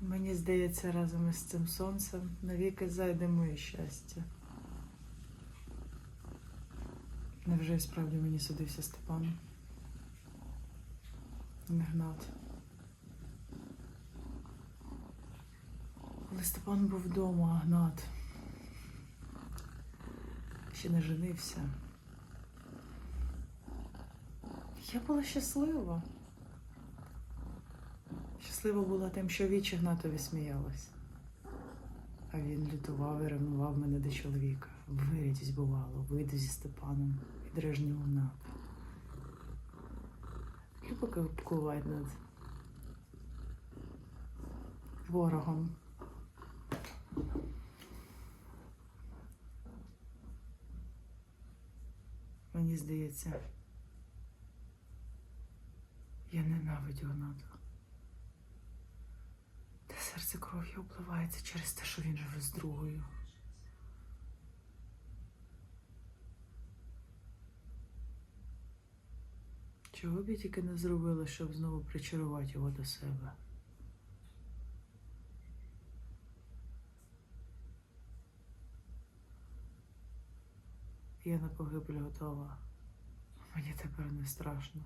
Мені здається, разом із цим сонцем навіки зайде моє щастя. Невже і справді мені судився Степан? Не Гнат. Коли Степан був вдома, а Гнат ще не женився. Я була щаслива. Щаслива була тим, що вічі Гнатові сміялась. А він лютував і ревнував мене до чоловіка. Вирядість бувало, вийду зі Степаном і дражню Гната. Любо купкувати над ворогом. Мені здається, я ненавидю Гната. Серце кров'ю обливається через те, що він живе з другою. Чого б я тільки не зробила, щоб знову причарувати його до себе? Я на погибель готова. Мені тепер не страшно.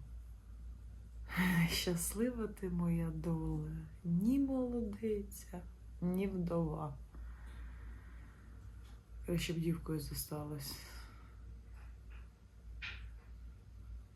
Щаслива ти моя доля, ні молодиця, ні вдова. Краще б дівкою зосталась.